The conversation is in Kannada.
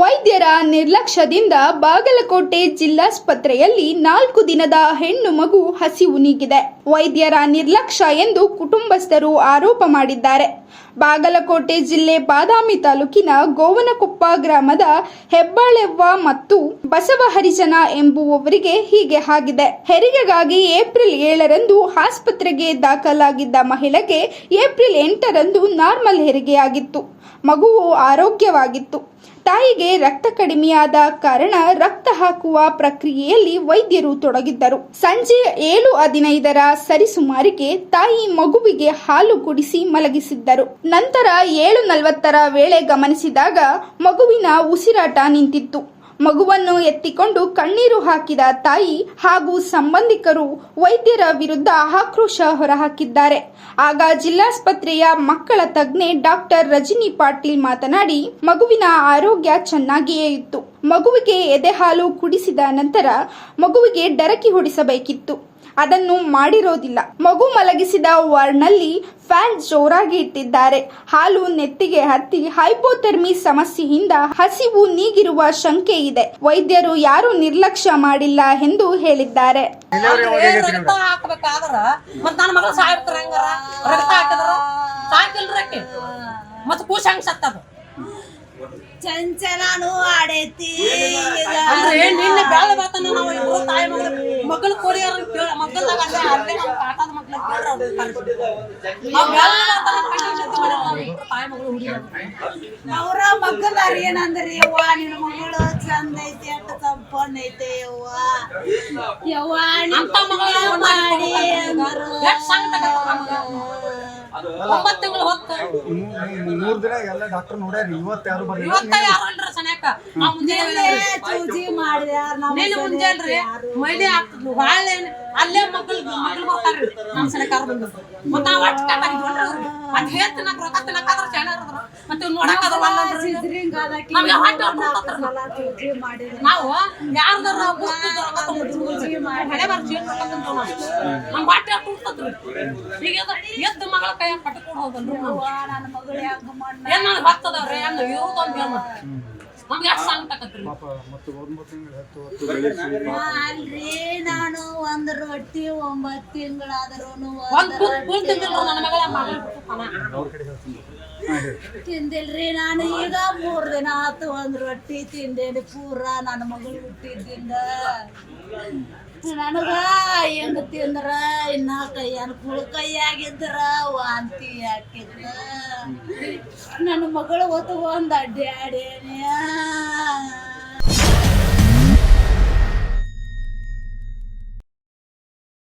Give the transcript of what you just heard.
ವೈದ್ಯರ ನಿರ್ಲಕ್ಷ್ಯದಿಂದ ಬಾಗಲಕೋಟೆ ಜಿಲ್ಲಾಸ್ಪತ್ರೆಯಲ್ಲಿ ನಾಲ್ಕು ದಿನದ ಹೆಣ್ಣು ಮಗು ಹಸಿವು ನೀಗಿದೆ. ವೈದ್ಯರ ನಿರ್ಲಕ್ಷ್ಯ ಎಂದು ಕುಟುಂಬಸ್ಥರು ಆರೋಪ ಮಾಡಿದ್ದಾರೆ. ಬಾಗಲಕೋಟೆ ಜಿಲ್ಲೆ ಬಾದಾಮಿ ತಾಲೂಕಿನ ಗೋವನಕೊಪ್ಪ ಗ್ರಾಮದ ಹೆಬ್ಬಾಳೆವ್ವ ಮತ್ತು ಬಸವ ಹರಿಜನ ಎಂಬುವವರಿಗೆ ಹೀಗೆ ಆಗಿದೆ. ಹೆರಿಗೆಗಾಗಿ ಏಪ್ರಿಲ್ ಏಳರಂದು ಆಸ್ಪತ್ರೆಗೆ ದಾಖಲಾಗಿದ್ದ ಮಹಿಳೆಗೆ ಏಪ್ರಿಲ್ ಎಂಟರಂದು ನಾರ್ಮಲ್ ಹೆರಿಗೆಯಾಗಿತ್ತು. ಮಗುವು ಆರೋಗ್ಯವಾಗಿತ್ತು. ತಾಯಿಗೆ ರಕ್ತ ಕಡಿಮೆಯಾದ ಕಾರಣ ರಕ್ತ ಹಾಕುವ ಪ್ರಕ್ರಿಯೆಯಲ್ಲಿ ವೈದ್ಯರು ತೊಡಗಿದ್ದರು. ಸಂಜೆ ಏಳು ಹದಿನೈದರ ಸರಿಸುಮಾರಿಗೆ ತಾಯಿ ಮಗುವಿಗೆ ಹಾಲು ಕುಡಿಸಿ ಮಲಗಿಸಿದ್ದರು. ನಂತರ ಏಳು ನಲವತ್ತರ ವೇಳೆ ಗಮನಿಸಿದಾಗ ಮಗುವಿನ ಉಸಿರಾಟ ನಿಂತಿತ್ತು. ಮಗುವನ್ನು ಎತ್ತಿಕೊಂಡು ಕಣ್ಣೀರು ಹಾಕಿದ ತಾಯಿ ಹಾಗೂ ಸಂಬಂಧಿಕರು ವೈದ್ಯರ ವಿರುದ್ಧ ಆಕ್ರೋಶ ಹೊರಹಾಕಿದ್ದಾರೆ. ಆಗ ಜಿಲ್ಲಾಸ್ಪತ್ರೆಯ ಮಕ್ಕಳ ತಜ್ಞೆ ಡಾಕ್ಟರ್ ರಜಿನಿ ಪಾಟೀಲ್ ಮಾತನಾಡಿ, ಮಗುವಿನ ಆರೋಗ್ಯ ಚೆನ್ನಾಗಿಯೇ ಇತ್ತು. ಮಗುವಿಗೆ ಎದೆಹಾಲು ಕುಡಿಸಿದ ನಂತರ ಮಗುವಿಗೆ ಡರಕಿ ಹೊಡಿಸಬೇಕಿತ್ತು. ಅದನ್ನು ಮಾಡಿರೋದಿಲ್ಲ. ಮಗು ಮಲಗಿಸಿದ ವಾರ್ಡ್ನಲ್ಲಿ ಫ್ಯಾನ್ ಜೋರಾಗಿ ಇಟ್ಟಿದ್ದಾರೆ. ಹಾಲು ನೆತ್ತಿಗೆ ಹತ್ತಿ ಹೈಪೋಥೆರ್ಮಿ ಸಮಸ್ಯೆಯಿಂದ ಹಸಿವು ನೀಗಿರುವ ಶಂಕೆ ಇದೆ. ವೈದ್ಯರು ಯಾರು ನಿರ್ಲಕ್ಷ್ಯ ಮಾಡಿಲ್ಲ ಎಂದು ಹೇಳಿದ್ದಾರೆ. ಅಂದ್ರೆ ಚಂಚಲಾನು ಆಡೇತಿ. ಅಂದ್ರೆ ನಿನ್ನ ಬೆಳ ಬರ್ತಾನ ನಾವು ಇಬ್ರು ತಾಯಿ ಮಗಳ ಕೊರಿಯರ್ ಅಲ್ಲೇ ನಮ್ಮ ಕಾಟದ ಕೇಳ್ರ ಅವ್ರು ತಾಯಿ ಮಗಳು ಹುಡುಗ ಮಕ್ಕಳಾರ ಏನಂದ್ರಿ? ಯವ್ವ ನಿನ್ನ ಮಗಳು ಚಂದ ಐತಿ ಅಂತ ಸಂಪನ್ನ ಐತೆ ಯವ್ವ. ಯವ್ವ ಅಂತ ಮಗಳ ಮಾಡಿ ಅಂದ್ರು. ಎಷ್ಟ್ ಒಂಬತ್ತು ತಿಂಗಳು ಹೊತ್ತು. ಮೂರ್ ದಿನ ಎಲ್ಲ ಡಾಕ್ಟರ್ ನೋಡ್ಯಾರಿ ಇವತ್ತು ಯಾರು ಬರ್ಲಿಲ್ಲ? ಇವತ್ತ ಯಾರಲ್ರ ಸನ್ಯಾಕ? ಆ ಮುಂದೆ ಚೂಜಿ ಮಾಡ್ಯಾರ ನೀನು ಮುಂಜಾನ್ರಿ ಮೈಲಿ ಆಗ್ತದ ಬಾಳೆ ಅಲ್ಲೇ ಮಕ್ಕಳು ಮಕ್ಕಳು ಬರ್ತಾರ್ರಿ ನಮ್ಮ ಸಲ ಕಾರ್ ಬಂದು. ಮತ್ತ ನಾವ್ ಅಟ್ ಕಟ್ಟಾಗಿದ್ವಲ್ರಿ ಅವ್ರಿಗೆ. ಅದ್ ಹೇಳ್ತ ತಿನ್ನಕ್ ರೊಕ್ಕ ತಿನ್ನಕಾದ್ರ ಇರದ್ರ ಮತ್ತೆ ಇವ್ನ್ ನಾವು ಯಾರ್ದಾರ ಹಣೆ ಬಾರ್ ಚೇನ್ ರೊಕ್ಕ ತಿಂತಾವ್ ನಾವು? ನಮ್ ಬಟ್ಟೆ ಈಗ ಎದ್ದ- ಮಗಳ ಕೈ ಪಟ್ಟ ಕೊಡ್ ಹೋದಲ್ರಿ ನಾವು ನನ್ನ ಮಗಳು ಹೆಂಗ ಮಣ್ಣ ಏನ್ ನನಗ್ ಬರ್ತದವ್ರಿ? ಏನ್ ಇರೋದೊಂದ್ ಏನು ನಮ್ಗೆ ಎಷ್ಟು ಸಂಕಟಕತ್ರಿ ಪಾಪ ಮತ್ತು ಒಂಬತ್ತು ತಿಂಗಳು ಹತ್ತು ಹೊತ್ತು ಬೆಳೆಸಿ ಅಲ್ರಿ ನಾನು ಒಂದ್ ರೊಟ್ಟಿ ಒಂಬತ್ತು ತಿಂಗಳಾದ್ರೂ ಒಂದ್ ಕೂಲ್ ಕೂಲ್ ತಿಂದಿಲ್ರಿ ನನ್ನ ಮಗಳ ಮಗಳ ಬಿಟ್ಟು ಅವ್ರ ಕಡೆ ಹೇಳ್ತೀನಿ. ಹಾ ಹೇಳಿ. ತಿಂದಿಲ್ರಿ ನಾನು ಈಗ ಮೂರ್ ದಿನ ಆತು ಒಂದ್ ರೊಟ್ಟಿ ತಿಂದೇನಿ ಪೂರ. ನನ್ನ ಮಗಳು ಹುಟ್ಟಿದ್ದಿಂದ ನನಗ ಹೆಂಗ ತಿಂದ್ರ ಇನ್ನ ಕೈಯನ್ ಕುಳ ಕೈಯಾಗಿದ್ರ ವಾಂತಿ ಹಾಕಿದ್ರ. ನನ್ನ ಮಗಳು ಓದುವ ಒಂದು ಅಡ್ಡಿ